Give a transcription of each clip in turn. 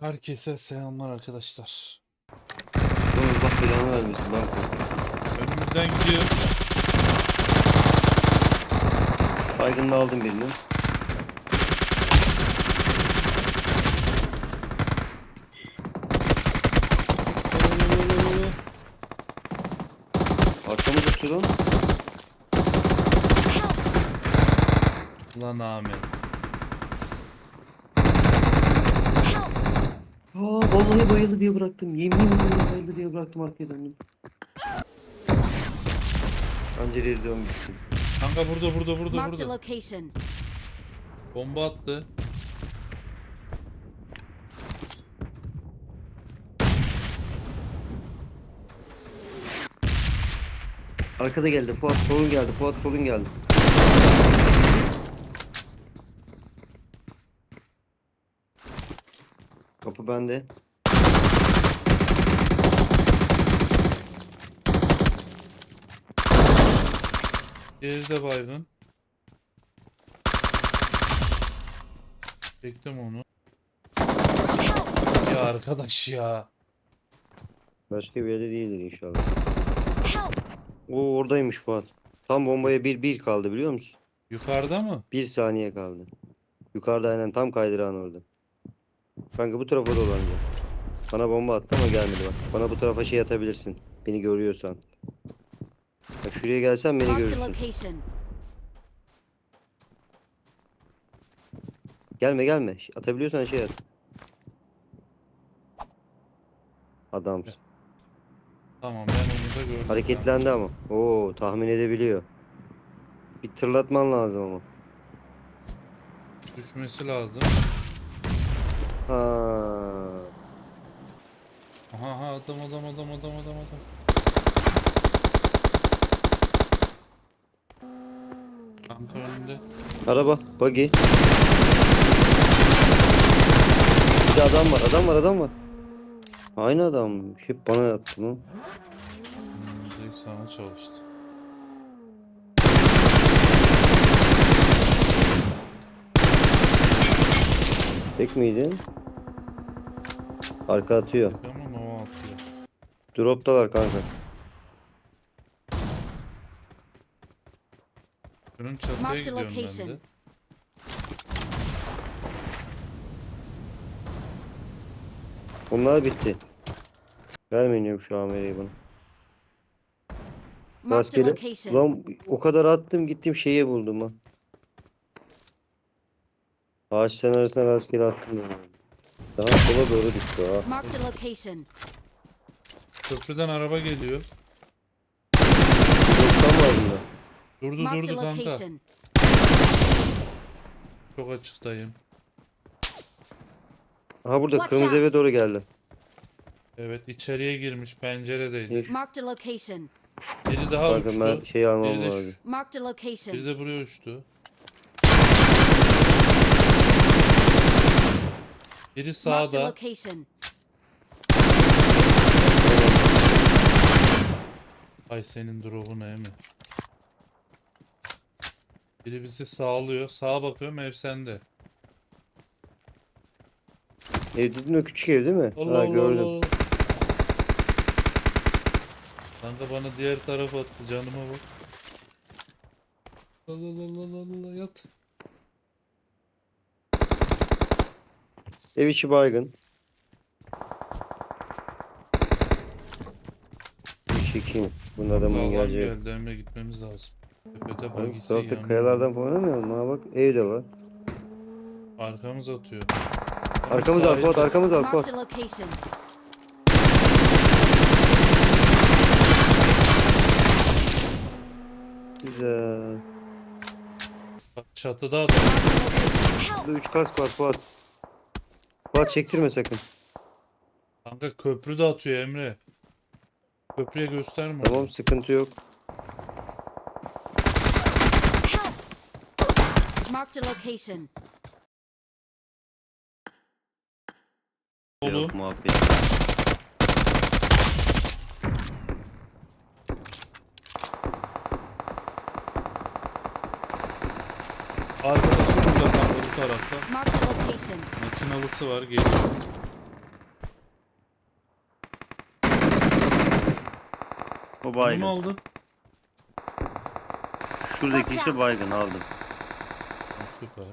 Herkese selamlar arkadaşlar. Oğlum Allah belanı vermesin lan. Önümüzden gidiyor. Baygınını aldım birini. Arkamı tutuyor lan. Lan Ahmet. Aa, vallahi bayıldı diye bıraktım. Yemin ederim bayıldı diye bıraktım arkaya döndüm. Anca rezon bitsin. Kanka burada burada burada Marked a burada. location. Bomba attı. Arkada geldi. Fuat solun geldi. Fuat solun geldi. Bende. Geride baygın. Çektim onu. Ya arkadaş ya. Başka bir yerde değildir inşallah. Oo oradaymış Fuat. Tam bombaya bir bir kaldı biliyor musun? Yukarıda mı? Bir saniye kaldı. Yukarıda aynen tam kaydırağın orada. Kanka bu tarafa dolanacağım. Bana bomba attı ama gelmedi bak. Bana bu tarafa şey atabilirsin. Beni görüyorsan. Bak şuraya gelsen beni görürsün. Gelme gelme. Atabiliyorsan şey at. Adamsın. Tamam ben onu da gördüm. Hareketlendi ama. Oo tahmin edebiliyor. Bir tırlatman lazım ama. Düşmesi lazım. Ha. Aha aha adam adam adam adam adam adam. Kanka önünde. Araba, buggy. Bir de adam var, adam var, adam var. Aynı adam. Hep bana yaptı lan. Direkt sana çalıştı. Tek miydi? Arka atıyor. Tek ama nova atıyor. Droptalar kanka. Şunun çatıya Marked gidiyorum ben de. location. Bunlar bitti. Vermeyin şu amereyi bana. Marked a Rastgele. location. Lan o kadar attım gittim şeyi buldum ha. Ağaçların arasına rastgele attım ya. Daha sola doğru düştü ha. Marked a location. Köprüden araba geliyor. Dostan var bunda. Durdu Marked a durdu kanka. location. Çok açıktayım. Aha burada Watch kırmızı out. eve doğru geldi. Evet içeriye girmiş penceredeydi. Marked a location. Biri daha uçtu. ben şey almam Biri de, lazım. Marked a biri location. de buraya uçtu. Biri sağda. Ay senin drop'un ne mi? Biri bizi sağlıyor. Sağa bakıyorum ev sende. Ev dedin o küçük ev değil mi? Allah ha Allah gördüm. Allah. Kanka bana diğer tarafa attı canıma bak. Allah Allah Allah Allah yat. Ev içi baygın. Bir çekeyim. Bunun adamın geleceği. geldi Emre gitmemiz lazım. Tepede bagisi Tarafta yanıyor. kayalardan falan oynamayalım. Ha bak ev de var. Arkamız atıyor. Arkamız al Fuat arkamız al Fuat. Marked a location. Güzel. Bak Çatıda adam. Burada 3 kask var Fuat. Fuat çektirme sakın. Kanka köprü de atıyor Emre. Köprüye gösterme. Tamam sıkıntı yok. Marked a location. Oğlum. Yok muhabbet. Arkadaşı Sol tarafta. Makinalısı var geliyor. O baygın. Ne oldu? Şuradaki işi baygın aldım. Süper.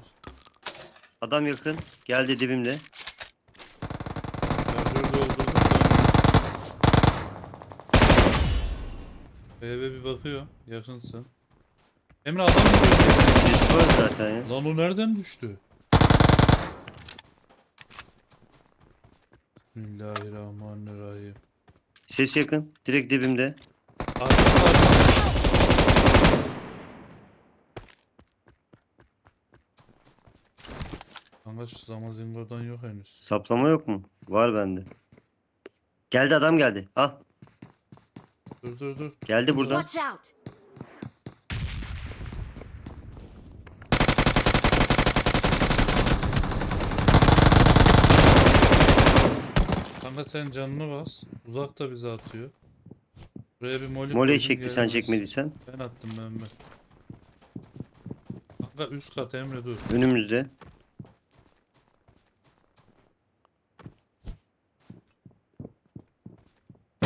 Adam yakın. Geldi dibimde. Eve bir bakıyor. Yakınsın. Emre adam mı? Var zaten ya. Lan o nereden düştü? Bismillahirrahmanirrahim. Ses yakın. Direkt dibimde. Arka arka. Kanka şu zamazingodan yok henüz. Saplama yok mu? Var bende. Geldi adam geldi. Al. Dur dur dur. Geldi buradan. Watch out! Kanka sen canını bas. Uzak da bizi atıyor. Buraya bir moli Moleyi koydum, çekti sen gelemez. çekmediysen. Ben attım ben ben. Kanka üst kat Emre dur. Önümüzde.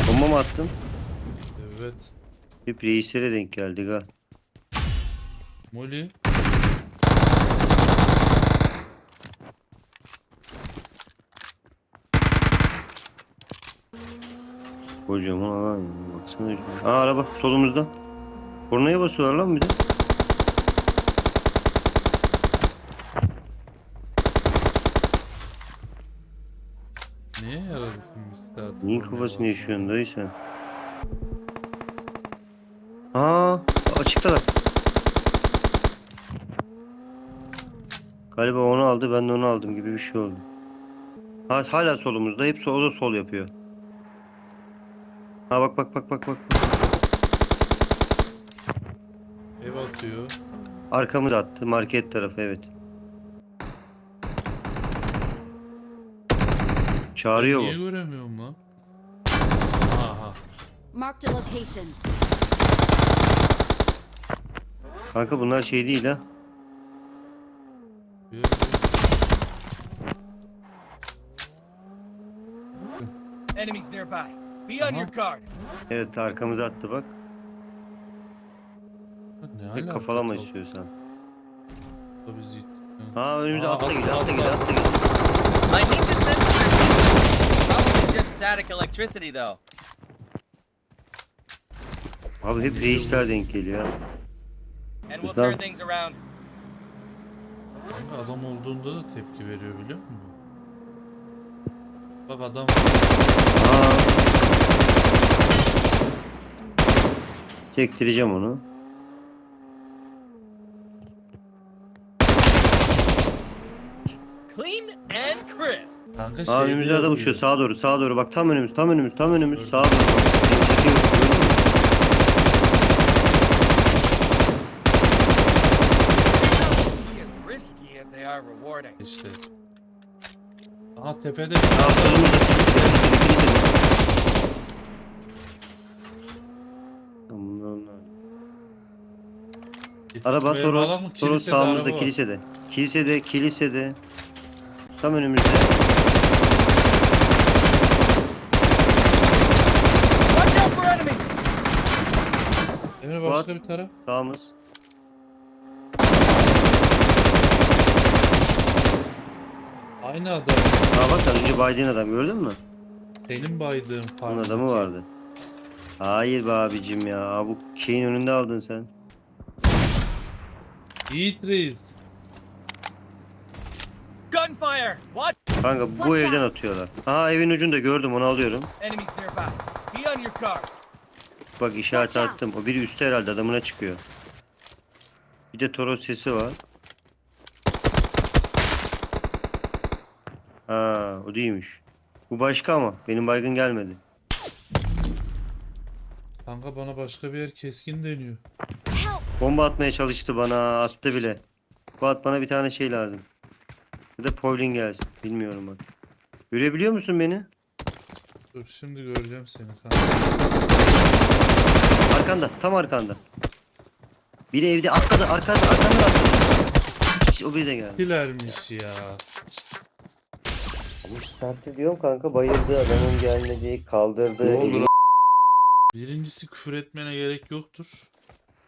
Bomba mı attın? Evet. Hep reislere denk geldik ha. Moli. Kocaman alan ya. Baksana. Aa araba solumuzda. Kornaya basıyorlar lan bir de. Niye yaradı şimdi saat? Neyin kafasını yaşıyorsun dayı sen? Aa açıktalar. Galiba onu aldı ben de onu aldım gibi bir şey oldu. Ha, hala solumuzda. Hep o da sol yapıyor. Ha bak bak bak bak bak. Ev atıyor. Arkamız attı. Market tarafı evet. Çağırıyor Niye bu. göremiyorum lan? Aha. Marked a location. Kanka bunlar şey değil ha. Enemies nearby. Be on your guard. Evet arkamıza attı bak. Ne alaka kafalama istiyorsan. Bizi ittik. Ha önümüze Aa, atla gidiyor atla atla. atla gidiyor. I think this sensor probably just static electricity though. Abi hep reisler denk geliyor. ha. And we'll turn things around. Adam olduğunda da tepki veriyor biliyor musun? Bak adam Aa. Çektireceğim onu. Clean and crisp. kanka şey önümüzde diyor adam uçuyor sağa doğru sağa doğru bak tam önümüz tam önümüz tam önümüz Gördüm. sağa doğru bak. Seni çekiyor, gördün mü? As risky as they are rewarding. İşte. Aha tepede. Aa solumuzda kilitli kilitli. Tamam, bunlar onlar. Araba Buraya Toros? Toros Kilisede sağımızda araba var. kilisede. Kilisede, kilisede. Tam önümüzde. Watch out for enemies. Emre başka bir taraf. Sağımız. Aynı adam. Aa bak az önce baydığın adam gördün mü? Senin baydığın Onun farklı. adamı vardı. Hayır be abicim ya. Aa, bu şeyin önünde aldın sen. Yiğit Reis. Gunfire. Watch. Kanka bu Watch evden out. atıyorlar. Aa evin ucunda gördüm onu alıyorum. Enemies nearby. Be on your guard. Bak Watch out. attım. O biri üstte herhalde adamına çıkıyor. Bir de Toros sesi var. Ha, o değilmiş. Bu başka ama benim baygın gelmedi. Kanka bana başka bir yer keskin deniyor. Bomba atmaya çalıştı bana, attı bile. Fuat bana bir tane şey lazım. Ya da Pauline gelsin. Bilmiyorum bak. Görebiliyor musun beni? Dur şimdi göreceğim seni kanka. Arkanda, tam arkanda. Biri evde atladı, arkanda, arkanda atladı. Hiç o biri de geldi. Kilermiş ya. Bu saatte diyorum kanka bayıldı adamın gelmedi, kaldırdı. Ne oldu Birincisi küfür etmene gerek yoktur.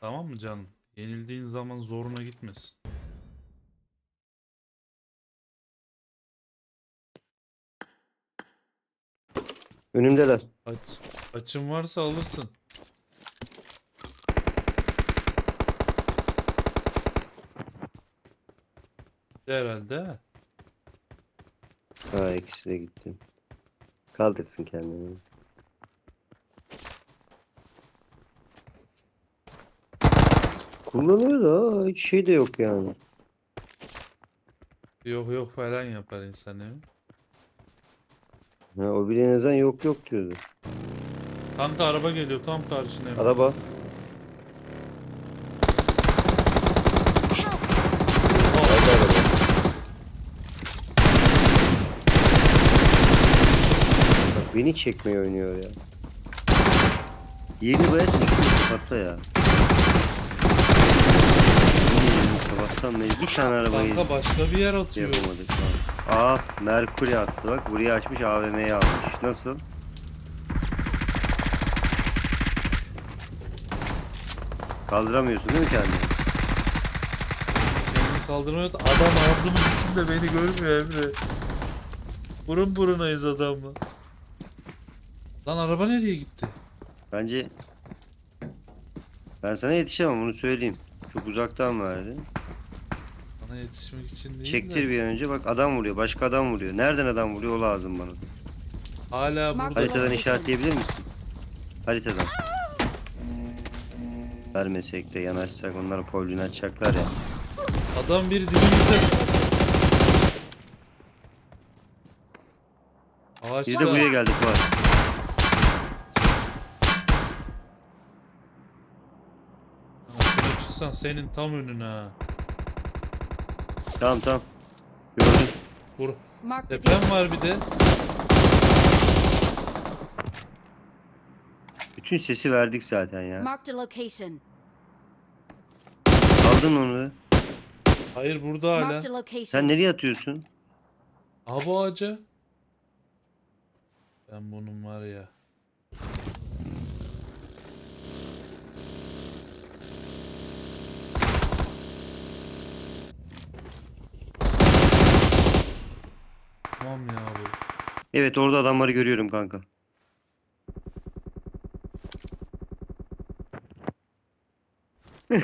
Tamam mı canım? Yenildiğin zaman zoruna gitmesin. Önümdeler. Aç, açın varsa alırsın. Herhalde. Ha ikisi de gitti. Kaldırsın kendini. Kullanıyor da hiç şey de yok yani. Yok yok falan yapar insan değil mi? Ha, o bile neden yok yok diyordu. Kanka araba geliyor tam karşına. Emre. Araba. Geldi araba. Bak beni çekmeye oynuyor ya. Yerini bayasın ikisini kapatta ya. Sabahtan beri bir tane araba Kanka başka bir yer atıyor. Yapamadık lan. Aa Merkuri attı bak burayı açmış AVM'yi almış. Nasıl? Kaldıramıyorsun değil mi kendini? Benim kaldırmaya adam ardımın içinde beni görmüyor Emre. Burun burunayız adamla. Lan araba nereye gitti? Bence ben sana yetişemem onu söyleyeyim. Çok uzaktan verdi. Bana yetişmek için değil Çektir de. bir önce bak adam vuruyor. Başka adam vuruyor. Nereden adam vuruyor o lazım bana. Hala burada. Haritadan işaretleyebilir misin? Haritadan. Vermesek de yanaşsak onlar polcunu açacaklar ya. Adam bir dibimizde. Ağaç Bir de buraya geldik var. Çıksan senin tam önüne ha. Tamam tamam. Gördüm. Vur. Marked a Deprem vehicle. var bir de. Bütün sesi verdik zaten ya. Marked a location. Aldın onu. Hayır burada hala. Marked a location. Sen nereye atıyorsun? Ha bu ağaca. Ben bunun var ya. Tamam ya bu. Evet orada adamları görüyorum kanka.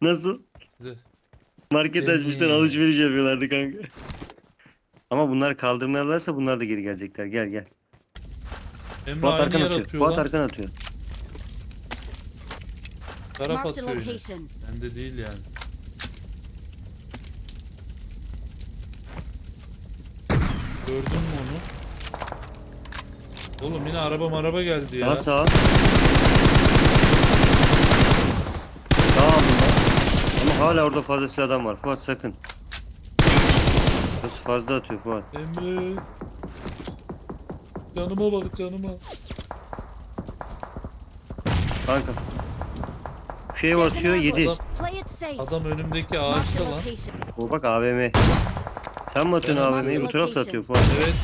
Nasıl? Market açmışlar alışveriş yapıyorlardı kanka. Ama bunlar kaldırmalarsa bunlar da geri gelecekler. Gel gel. Emre Fuat aynı arkan yer atıyor. atıyor Fuat lan. arkan atıyor. Taraf Marked a atıyor yine. location. Bende değil yani. Gördün mü onu? Oğlum yine araba maraba geldi ya. Daha sağ. Sağ aldım ben. Ama hala orada fazlası adam var. Fuat sakın. Burası fazla atıyor Fuat. Emre. Canıma bak canıma. Kanka. Şu şey atıyor 7. ambush. Play it safe. Adam önümdeki ağaçta lan. O bak AVM. Sen mi atıyorsun AVM'yi? Bu tarafta location. atıyor Fuat. Evet.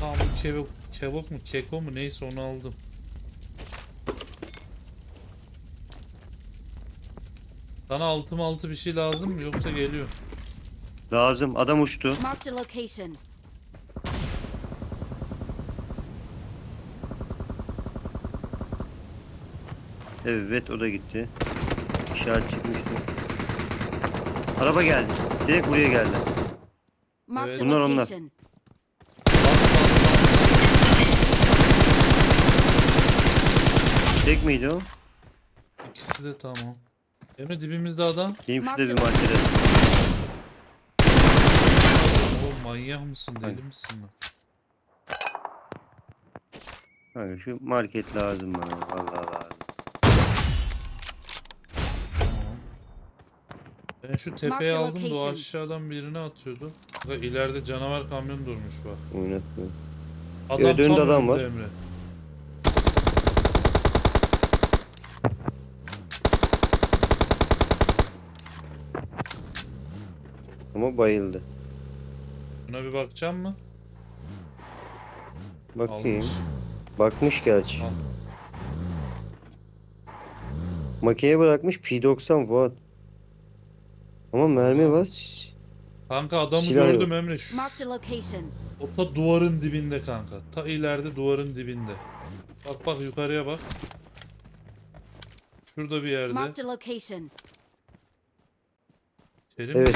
Tamam bu kebap, kebap mu keko mu neyse onu aldım. Sana altı mı altı bir şey lazım mı yoksa geliyor. Lazım. Adam uçtu. Marked a location. Evet o da gitti. İşaret çıkmıştı. Araba geldi. Direkt buraya geldi. Marked a Bunlar onlar. Tek miydi o? İkisi de tamam. Emre dibimizde adam. Benim şurada bir Marked markete. Oğlum manyak mısın deli misin lan? Kanka şu market lazım bana. Vallahi lazım. Ben şu tepeyi the aldım da o location. aşağıdan birini atıyordu. Bak ileride canavar kamyon durmuş bak. Oynatmıyor. Adam önünde tam adam var. Emre. Ama bayıldı. Buna bir bakacağım mı? Bakayım. Almış. Bakmış gerçi. Al. Makineye bırakmış P90 Fuat. Ama mermi var. Kanka adamı Silah yok. gördüm Emre. Şu, Marked a location. o ta duvarın dibinde kanka. Ta ileride duvarın dibinde. Bak bak yukarıya bak. Şurada bir yerde. Marked a location. Evet. lan?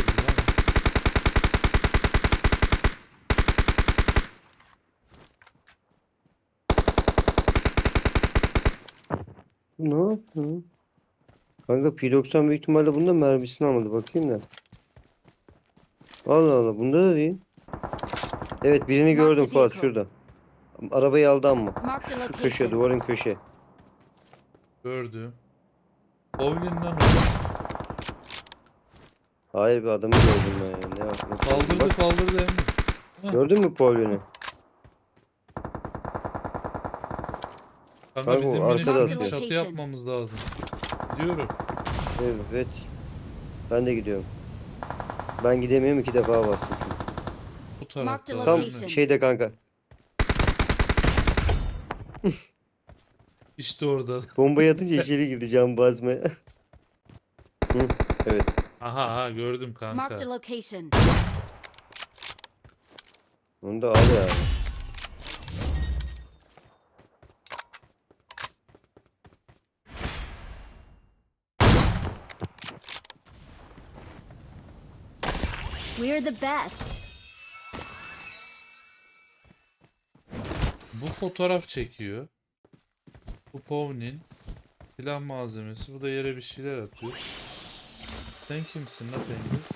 Ne yapıyor? Kanka P90 büyük ihtimalle bunda mermisini almadı. Bakayım da. Allah Allah bunda da değil. Evet birini Marked gördüm Fuat şurada. Arabayı aldı ama. Şu köşe duvarın köşe. Gördüm. Bowling'den mi? Hayır bir adamı gördüm ben ya. Ne yaptın? Kaldırdı Bak, kaldırdı gördün mü Paul'ünü? Kanka o bizim arkada atıyor. çatı yapmamız lazım. Gidiyorum. Evet. Ben de gidiyorum. Ben gidemiyorum iki defa bastım çünkü. Bu tarafta. Tam Location. şeyde kanka. İşte orada. Bombayı atınca içeri girdi cam basmaya. Hı, evet. Aha aha gördüm Marked a kanka. location. Onu da al ya. We're the best. Bu fotoğraf çekiyor. Bu Povnin. Silah malzemesi. Bu da yere bir şeyler atıyor. Sen kimsin la Pengi?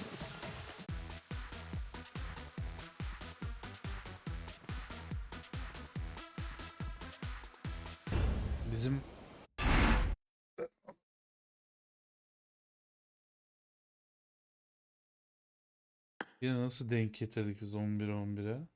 Yine nasıl denk getirdik biz 11 11'e?